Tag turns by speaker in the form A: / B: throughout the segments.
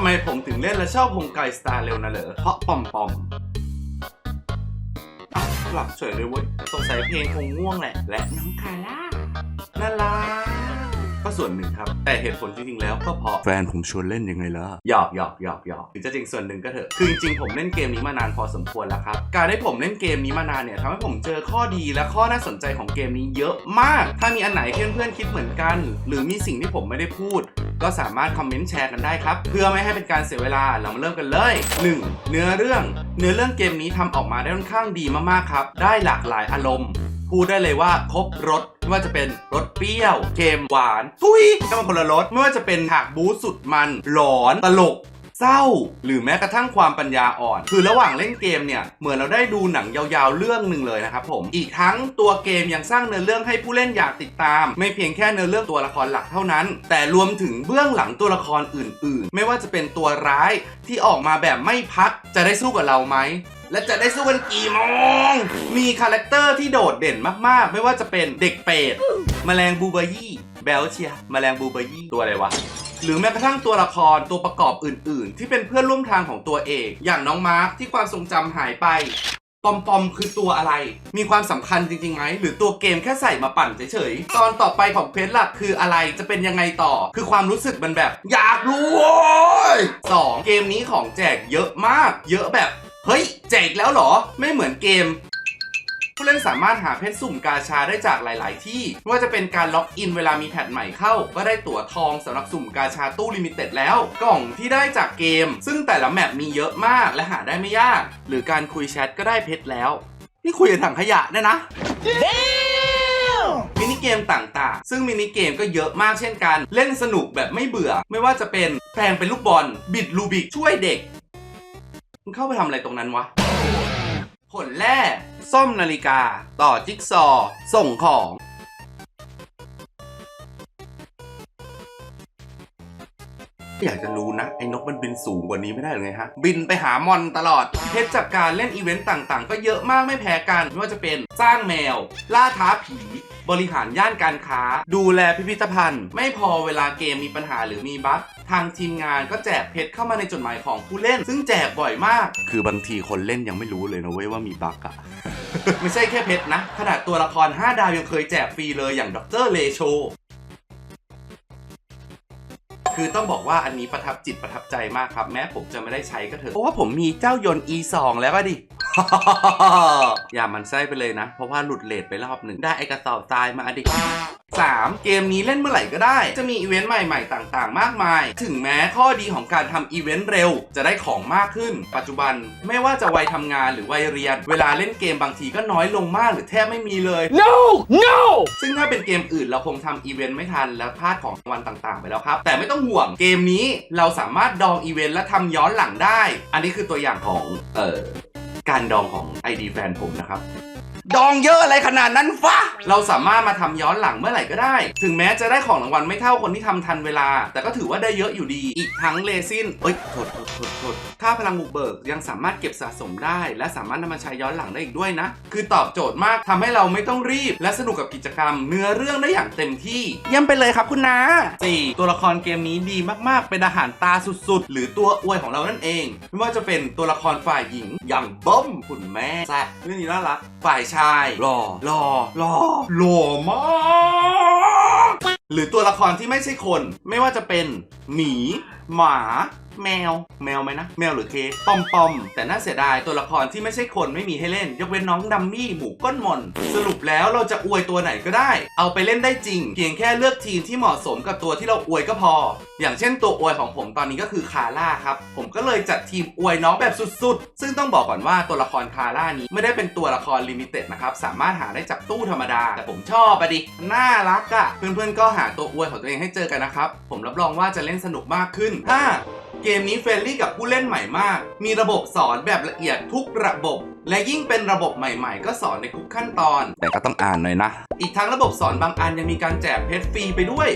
A: ำไมผมถึงเล่นและชอบฮงไกสตาร์เร็วนะเหรอ เพราะปอมปอมหลับเฉยเลยเว้ยสงสัยเพลงคงง่วงแหละ และน้องคาร่าน่ารักก็ส่วนหนึ่งครับ แต่เหตุผลจริงๆแล้วก็เพราะแฟนผมชวนเล่นยังไงล่ะหยอกหยอกหยอกหยอกถึงจะจริงส่วนหนึ่งก็เถอะ คือจริงๆผมเล่นเกมนี้มานานพอสมควรแล้วครับ การได้ผมเล่นเกมนี้มานานเนี่ยทำให้ผมเจอข้อดีและข้อน่าสนใจของเกมนี้เยอะมาก ถ้ามีอันไหนเพื่อนๆคิดเหมือนกัน หรือมีสิ่งที่ผมไม่ได้พูด ก็สามารถคอมเมนต์แชร์กันได้ครับ เพื่อไม่ให้เป็นการเสียเวลาเรามาเริ่มกันเลย 1. เนื้อเรื่อง เนื้อเรื่องเกมนี้ทำออกมาได้ค่อนข้างดีมากๆครับ ได้หลากหลายอารมณ์พูดได้เลยว่าครบรสไม่ว่าจะเป็นรสเปรี้ยวเค็มหวานทุยก็มันคนละรสไม่ว่าจะเป็นฉากบู๊สุดมัน หลอนตลก เศร้า หรือแม้กระทั่งความปัญญาอ่อน คือระหว่างเล่นเกมเนี่ยเหมือนเราได้ดูหนังยาวๆเรื่องหนึ่งเลยนะครับผมอีกทั้งตัวเกมยังสร้างเนื้อเรื่องให้ผู้เล่นอยากติดตาม ไม่เพียงแค่เนื้อเรื่องตัวละครหลักเท่านั้น แต่รวมถึงเบื้องหลังตัวละครอื่น ๆ ไม่ว่าจะเป็นตัวร้ายที่ออกมาแบบไม่พักจะได้สู้กับเราไหมและจะได้สู้กันกี่โมง มีคาแรคเตอร์ที่โดดเด่นมากๆ ไม่ว่าจะเป็นเด็กเป็ด แมลงบูเบอยี่ แบลเชีย แมลงบูเบอยี่ ตัวอะไรวะ หรือแม้กระทั่งตัวละครตัวประกอบอื่น ๆ ที่เป็นเพื่อนร่วมทางของตัวเอก อย่างน้องมาร์คที่ความทรงจำหายไป ปอมปอมคือตัวอะไร มีความสำคัญจริงๆไหม หรือตัวเกมแค่ใส่มาปั่นเฉยๆ ตอนต่อไปของเพจหลักคืออะไร จะเป็นยังไงต่อ คือความรู้สึกมันแบบ อยากรู้โว้ยสองเกมนี้ของแจกเยอะมาก เยอะแบบ เฮ้ย แจกแล้วเหรอ ไม่เหมือนเกม ผู้เล่นสามารถหาเพชรสุ่มกาชาได้จากหลาย ๆ ที่ไม่ว่าจะเป็นการล็อกอินเวลามีแพทใหม่เข้า ก็ได้ตั๋วทองสำหรับสุ่มกาชาตู้ลิมิเต็ดแล้ว กล่องที่ได้จากเกม ซึ่งแต่ละแมปมีเยอะมากและหาได้ไม่ยาก หรือการคุยแชทก็ได้เพชรแล้วนี่คุยกับถังขยะเนี่ยนะมินิเกมต่างๆ ซึ่งมินิเกมก็เยอะมากเช่นกัน เล่นสนุกแบบไม่เบื่อ ไม่ว่าจะเป็นแปลงเป็นลูกบอล บิดลูบิกช่วยเด็กมึงเข้าไปทำอะไรตรงนั้นวะ ผลแรก ซ่อมนาฬิกา ต่อจิ๊กซอว์ส่งของ อยากจะรู้นะ ไอ้นกมันบินสูงกว่านี้ไม่ได้หรือไงฮะ บินไปหามอนตลอดเพชรจากการเล่นอีเวนต์ต่างๆ ก็เยอะมากไม่แพ้กันไม่ว่าจะเป็นสร้างแมว ล่าท้าผี บริหารย่านการค้า ดูแลพิพิธภัณฑ์ ไม่พอเวลาเกมมีปัญหาหรือมีบั๊กทางทีมงานก็แจกเพชรเข้ามาในจดหมายของผู้เล่น ซึ่งแจกบ่อยมาก คือบางทีคนเล่นยังไม่รู้เลยนะเว้ยว่ามีบั๊กอะไม่ใช่แค่เพชรนะ ขนาดตัวละคร 5 ดาวยังเคยแจกฟรีเลยอย่างดรเลโช คือต้องบอกว่าอันนี้ประทับจิตประทับใจมากครับ แม้ผมจะไม่ได้ใช้ก็เถอะเพราะว่าผมมีเจ้ายนต์ E2 แล้วก็ดิ อย่ามันไส้ไปเลยนะ เพราะว่าหลุดเลทไปรอบหนึ่งได้ไอกระสอบทรายมาดิ 3. เกมนี้เล่นเมื่อไหร่ก็ได้ จะมีอีเวนต์ใหม่ๆ ต่างๆ มากมาย ถึงแม้ข้อดีของการทำอีเวนต์เร็ว จะได้ของมากขึ้น ปัจจุบันไม่ว่าจะวัยทำงานหรือวัยเรียน เวลาเล่นเกมบางทีก็น้อยลงมากหรือแทบไม่มีเลย
B: No! No!
A: ซึ่งถ้าเป็นเกมอื่นเราคงทำอีเวนต์ไม่ทันแล้วพลาดของรางวัลต่างๆ ไปแล้วครับ แต่ไม่ต้องห่วงเกมนี้เราสามารถดองอีเวนต์และทำย้อนหลังได้ อันนี้คือตัวอย่างของเอ่อ การดองของ ID แฟนผมนะครับ ดองเยอะอะไรขนาดนั้นฟะเราสามารถมาทำย้อนหลังเมื่อไหร่ก็ได้ ถึงแม้จะได้ของรางวัลไม่เท่าคนที่ทำทันเวลา แต่ก็ถือว่าได้เยอะอยู่ดี อีกทั้งเลซินเอ้ยโทษโทษโทษโทษค่าพลังบุกเบิกยังสามารถเก็บสะสมได้ และสามารถนำมาใช้ย้อนหลังได้อีกด้วยนะ คือตอบโจทย์มากทำให้เราไม่ต้องรีบ และสนุกกับกิจกรรม เนื้อเรื่องได้อย่างเต็มที่เยี่ยมไปเลยครับคุณนา 4. ตัวละครเกมนี้ดีมากๆ เป็นอาหารตาสุดๆ หรือตัวอวยของเรานั่นเอง ไม่ว่าจะเป็นตัวละครฝ่ายหญิงอย่างบ้มคุณแม่แซ่เรื่องนี้น่ารักฝ่ายชายหล่อหล่อหล่อหล่อมากหรือตัวละครที่ไม่ใช่คน ไม่ว่าจะเป็นหมี หมา แมว แมวไหมนะ แมวหรือเคปอมปอม แต่น่าเสียดายตัวละครที่ไม่ใช่คนไม่มีให้เล่น ยกเว้นน้องดัมมี่หมูก้นมน สรุปแล้วเราจะอวยตัวไหนก็ได้ เอาไปเล่นได้จริง เพียงแค่เลือกทีมที่เหมาะสมกับตัวที่เราอวยก็พอ อย่างเช่นตัวอวยของผมตอนนี้ก็คือคาร่าครับ ผมก็เลยจัดทีมอวยน้องแบบสุดๆ ซึ่งต้องบอกก่อนว่าตัวละครคาร่านี้ไม่ได้เป็นตัวละครลิมิเต็ดนะครับ สามารถหาได้จากตู้ธรรมดา แต่ผมชอบอะดิ น่ารักอะเพื่อนๆก็หาตัวอวยของตัวเองให้เจอกันนะครับ ผมรับรองว่าจะเล่นสนุกมากขึ้น 5. เกมนี้เฟรนลี่กับผู้เล่นใหม่มาก มีระบบสอนแบบละเอียดทุกระบบ และยิ่งเป็นระบบใหม่ๆ ก็สอนในทุกขั้นตอน แต่ก็ต้องอ่านหน่อยนะ อีกทั้งระบบสอนบางอันยังมีการแจกเพชรฟรีไปด้วย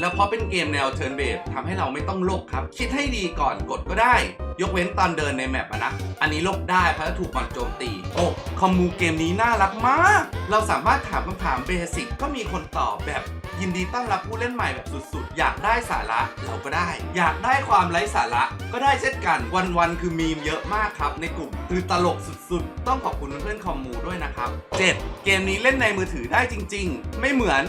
A: แล้วเพราะเป็นเกมแนวเทิร์นเบสทำให้เราไม่ต้องโลกครับ คิดให้ดีก่อนกดก็ได้ ยกเว้นตอนเดินในแมปอะนะ อันนี้โลกได้เพราะถูกมันโจมตี โอ้คอมมูเกมนี้น่ารักมาก เราสามารถถามคำถามเบสิกก็มีคนตอบแบบ ยินดีต้อนรับผู้เล่นใหม่แบบสุดๆ อยากได้สาระเราก็ได้ อยากได้ความไร้สาระก็ได้เช่นกัน วันๆคือมีมเยอะมากครับ ในกลุ่มคือตลกสุดๆ ต้องขอบคุณเพื่อนๆคอมมูด้วยนะครับ 7. เกมนี้เล่นในมือถือได้จริง ๆ ไม่เหมือน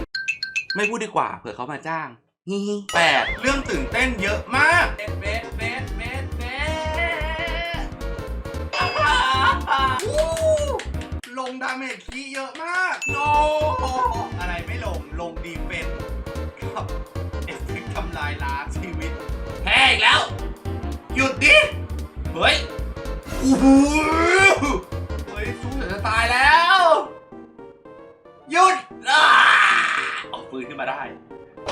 A: ไม่พูดดีกว่าเผื่อเขามาจ้างฮิฮิแปดเรื่องตื่นเต้นเยอะมากเบสเบสเบสเบส งดาเมจคีเยอะมาก โน อะไรไม่ลง ลงดีเฟนกับเอฟเฟกต์ทำลายล้างชีวิต แพ้อีกแล้ว หยุดดิ เฮ้ยโอ้โหเฮ้ยสู้จะตายแล้ว หยุดอ่าออกปืนขึ้นมาได้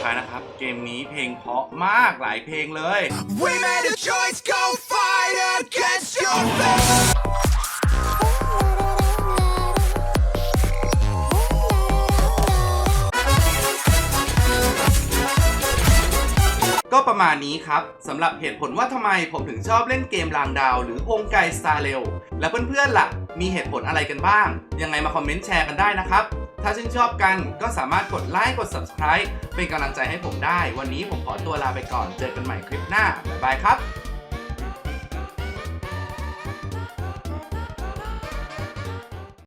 A: ท้ายนะครับ เกมนี้เพลงเพราะมากหลายเพลงเลย
B: We made a choice,
A: ก็ประมาณนี้ครับสำหรับเหตุผลว่าทำไมผมถึงชอบเล่นเกมรางดาว หรือโฮงไกสตาร์เรลและเพื่อนๆล่ะ มีเหตุผลอะไรกันบ้าง ยังไงมาคอมเมนต์แชร์กันได้นะครับ ถ้าชื่นชอบกันก็สามารถกดไลค์กด subscribe เป็นกำลังใจให้ผมได้ วันนี้ผมขอตัวลาไปก่อนเจอกันใหม่คลิปหน้าบ๊ายบายครับ